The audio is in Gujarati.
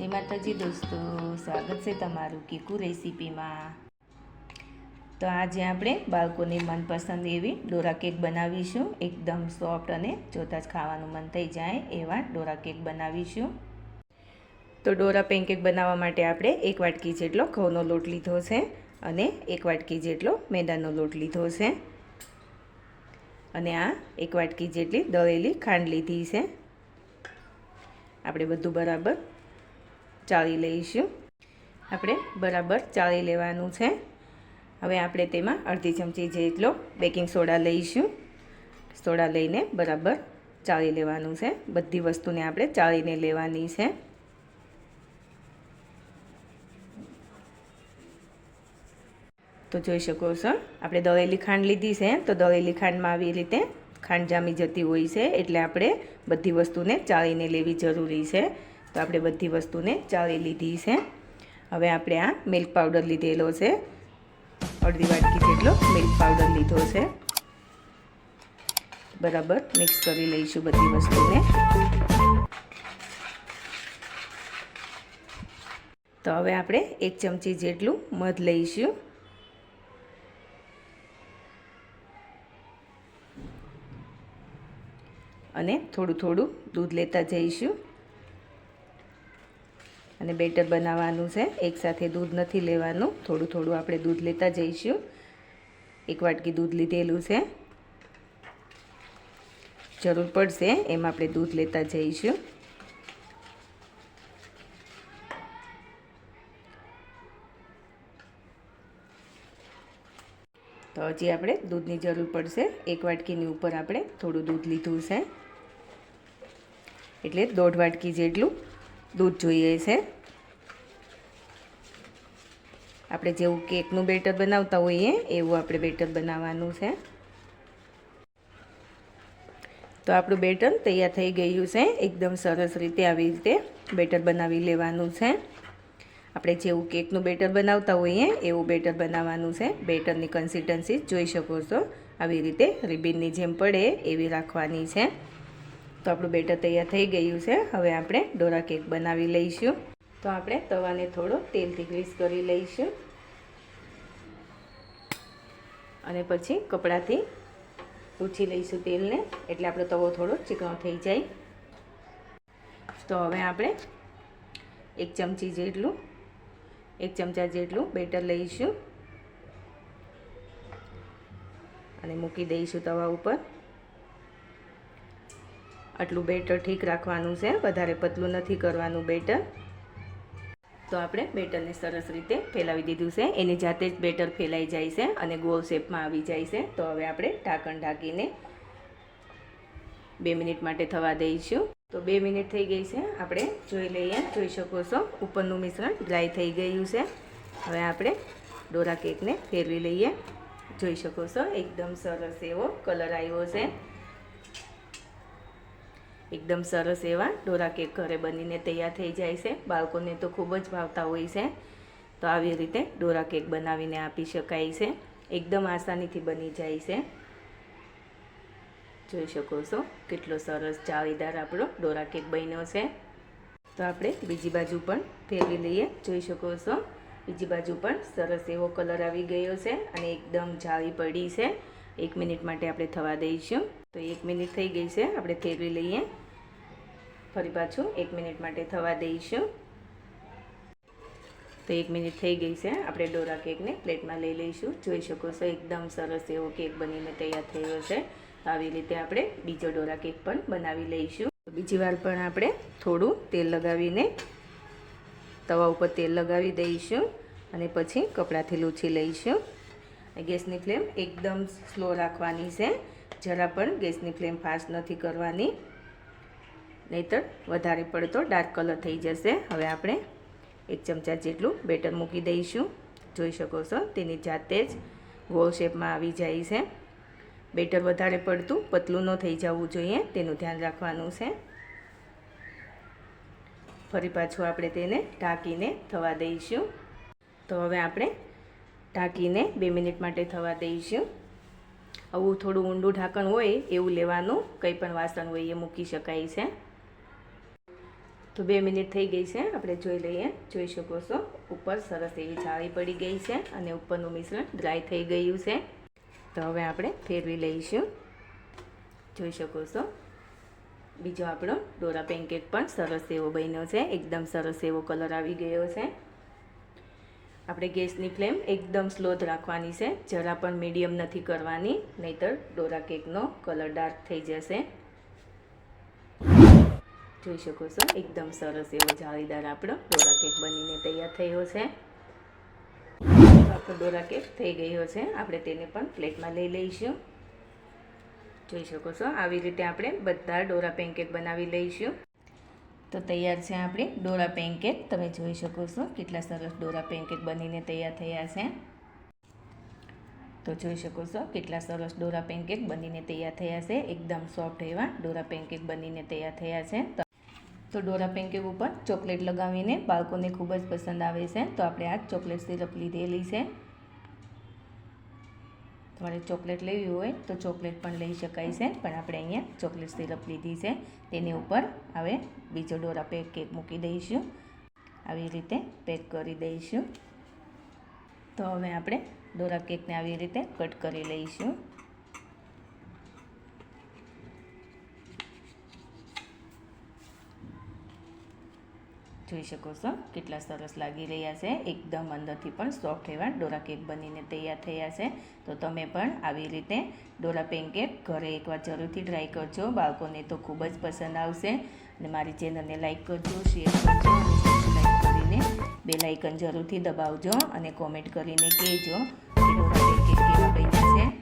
જય માતાજી દોસ્તો, સ્વાગત છે તમારું કીકુ રેસીપીમાં. તો આજે આપણે બાળકોની મનપસંદ એવી ડોરા કેક બનાવીશું. એકદમ સોફ્ટ અને જોતાં જ ખાવાનું મન થઈ જાય એવા ડોરા કેક બનાવીશું. તો ડોરા પેનકેક બનાવવા માટે આપણે એક વાટકી જેટલો ઘઉંનો લોટ લીધો છે અને એક વાટકી જેટલો મેદાનો લોટ લીધો છે. અને આ એક વાટકી જેટલી દળેલી ખાંડ લીધી છે. આપણે બધું બરાબર ચાળી લઈશું. આપણે બરાબર ચાળી લેવાનું છે. હવે આપણે તેમાં અડધી ચમચી જેટલો બેકિંગ સોડા લઈશું. સોડા લઈને બરાબર ચાળી લેવાનું છે. બધી વસ્તુને આપણે ચાળીને લેવાની છે. તો જોઈ શકો છો, આપણે દળેલી ખાંડ લીધી છે. તો દળેલી ખાંડમાં આવી રીતે ખાંડ જામી જતી હોય છે. એટલે આપણે બધી વસ્તુને ચાળીને લેવી જરૂરી છે. તો આપણે બધી વસ્તુને ચાળી લીધી છે. હવે આપણે આ મિલ્ક પાવડર લીધેલો છે. અડધી વાટકી જેટલો મિલ્ક પાવડર લીધો છે. બરાબર મિક્સ કરી લઈશું બધી વસ્તુને. તો હવે આપણે એક ચમચી જેટલું મધ લઈશું. અને થોડું થોડું દૂધ લેતા જઈશું. અને બેટર બનાવવાનું છે. એકસાથે દૂધ નથી લેવાનું. થોડું થોડું આપણે દૂધ લેતા જઈશું. એક વાટકી દૂધ લીધેલું છે. જરૂર પડશે એમ આપણે દૂધ લેતા જઈશું. તો હજી આપણે દૂધની જરૂર પડશે. એક વાટકીની ઉપર આપણે થોડું દૂધ લીધું છે. એટલે દોઢ વાટકી જેટલું દૂધ જોઈએ છે. આપણે જેવું કેકનું બેટર બનાવતા હોઈએ, એવું આપણે બેટર બનાવવાનું છે. તો આપણું બેટર તૈયાર થઈ ગયું છે. એકદમ સરસ રીતે આવી રીતે બેટર બનાવી લેવાનું છે. આપણે જેવું કેકનું બેટર બનાવતા હોઈએ, એવું બેટર બનાવવાનું છે. બેટરની કન્સિસ્ટન્સી જોઈ શકો છો. આવી રીતે રિબિનની જેમ પડે એવી રાખવાની છે. તો આપણું બેટર તૈયાર થઈ ગયું છે. હવે આપણે ડોરા કેક બનાવી લઈશું. તો આપણે તવાને થોડો તેલથી ગ્રીસ કરી લઈશું. અને પછી કપડાથી પૂછી લઈશું તેલને. એટલે આપણો તવો થોડો ચીકણો થઈ જાય. તો હવે આપણે એક ચમચી જેટલું, એક ચમચા જેટલું બેટર લઈશું. અને મૂકી દઈશું તવા ઉપર. આટલું બેટર ઠીક રાખવાનું છે, વધારે પતલું નથી કરવાનું બેટર. તો આપણે બેટરને સરસ રીતે ફેલાવી દીધું છે. એની જાતે જ બેટર ફેલાઈ જાય છે અને ગોળ શેપમાં આવી જાય છે. તો હવે આપણે ઢાંકણ ઢાંકીને બે મિનિટ માટે થવા દઈશું. તો બે મિનિટ થઈ ગઈ છે. આપણે જોઈ લઈએ, જોઈ શકો છો. ઉપરનું મિશ્રણ ડ્રાય થઈ ગયું છે. હવે આપણે ડોરા કેકને ફેરવી લઈએ. જોઈ શકો છો, એકદમ સરસ એવો કલર આવ્યો છે. એકદમ સરસ એવા. ઢોરા કેક ઘરે બનીને તૈયાર થઈ જાય છે. બાળકોને તો ખૂબ જ ભાવતા હોય છે. તો આવી રીતે ઢોરા કેક બનાવીને આપી શકાય છે. એકદમ આસાનીથી બની જાય છે. જોઈ શકો છો કેટલો સરસ જાળીદાર આપણો ડોરા કેક બન્યો છે. તો આપણે બીજી બાજુ પણ ફેરવી લઈએ. જોઈ શકો છો. બીજી બાજુ પણ સરસ એવો કલર આવી ગયો છે અને એકદમ જાળી પડી છે. એક મિનિટ માટે આપણે થવા દઈશું. તો એક મિનિટ થઈ ગઈ છે. આપણે ફેરવી લઈએ. ફરી પાછું એક મિનિટ માટે થવા દઈશું. તો એક મિનિટ થઈ ગઈ છે. આપણે ડોરા કેકને પ્લેટમાં લઈ લઈશું. જોઈ શકો છો, એકદમ સરસ એવો કેક બનીને તૈયાર થયો છે. આવી રીતે આપણે બીજો ડોરા કેક પણ બનાવી લઈશું. બીજી વાર પણ આપણે થોડું તેલ લગાવીને તવા ઉપર તેલ લગાવી દઈશું અને પછી કપડાથી લૂછી લઈશું. ગેસની ફ્લેમ એકદમ સ્લો રાખવાની છે. જરા પણ ગેસની ફ્લેમ ફાસ્ટ નથી કરવાની. નહીતર વધારે પડતો ડાર્ક કલર થઈ જશે. હવે આપણે એક ચમચા જેટલું બેટર મૂકી દઈશું. જોઈ શકો છો, તેની જાતે જ ગોળ શેપમાં આવી જાય છે. બેટર વધારે પડતું પતલું ન થઈ જવું જોઈએ, તેનું ધ્યાન રાખવાનું છે. ફરી પાછું આપણે તેને ઢાંકીને થવા દઈશું. તો હવે આપણે ઢાંકીને બે મિનિટ માટે થવા દઈશું. આવું થોડું ઊંડું ઢાંકણ હોય એવું લેવાનું, કંઈ પણ વાસણ હોય એ મૂકી શકાય છે. તો બે મિનિટ થઈ ગઈ છે. આપણે જોઈ લઈએ. જોઈ શકો છો. ઉપર સરસ એવી જાળી પડી ગઈ છે અને ઉપરનું મિશ્રણ ડ્રાય થઈ ગયું છે. તો હવે આપણે ફેરવી લઈશું. જોઈ શકો છો. બીજો આપણો ડોરા પેનકેક પણ સરસ એવો બન્યો છે. એકદમ સરસ એવો કલર આવી ગયો છે. આપણે ગેસની ફ્લેમ એકદમ સ્લો જ રાખવાની છે. જરા પણ મીડિયમ નથી કરવાની. નહીતર ડોરા કેકનો કલર ડાર્ક થઈ જશે. જોઈ શકો છો. એકદમ સરસ એવો જાળીદાર આપણો ડોરા કેક બનીને તૈયાર થયો છે. આપણો ડોરા કેક થઈ ગયો છે. આપણે તેને પણ પ્લેટમાં લઈ લઈશું. જોઈ શકો છો, આવી રીતે આપણે બધા ડોરા પેનકેક બનાવી લઈશું. તો તૈયાર છે આપણી ડોરા પેનકેક. તમે જોઈ શકો છો કેટલા સરસ ડોરા પેનકેક બનીને તૈયાર થયા છે. તો જોઈ શકો છો કેટલા સરસ ડોરા પેનકેક બનીને તૈયાર થયા છે. એકદમ સોફ્ટ એવા ડોરા પેનકેક બનીને તૈયાર થયા છે. તો ડોરા પેનકેક ઉપર ચોકલેટ લગાવીને બાળકોને ખૂબ જ પસંદ આવે છે. તો આપણે આ ચોકલેટ સિરપ લીધેલી છે. તમારે ચોકલેટ લેવી હોય તો ચોકલેટ પણ લઈ શકાય છે. પણ આપણે અહીંયા ચોકલેટ સિરપ લીધી છે. તેની ઉપર હવે બીજો ડોરા પેક કેક મૂકી દઈશું. આવી રીતે પેક કરી દઈશું. તો હવે આપણે ડોરા કેકને આવી રીતે કટ કરી લઈશું. જોઈ શકો છો. કેટલા સરસ લાગી રહ્યા છે. એકદમ અંદરથી પણ સોફ્ટ એવા ડોરા કેક બનીને તૈયાર થયા છે. તો તમે પણ આવી રીતે ડોરા પેનકેક ઘરે એકવાર જરૂરથી ટ્રાય કરજો. બાળકોને તો ખૂબ જ પસંદ આવશે. અને મારી ચેનલને લાઇક કરજો શેર કરજો અને સબસ્ક્રાઈબ કરીને બે લાઇકન જરૂરથી દબાવજો અને કોમેન્ટ કરીને કહેજો કે ડોરા પેનકેક કેવા બન્યા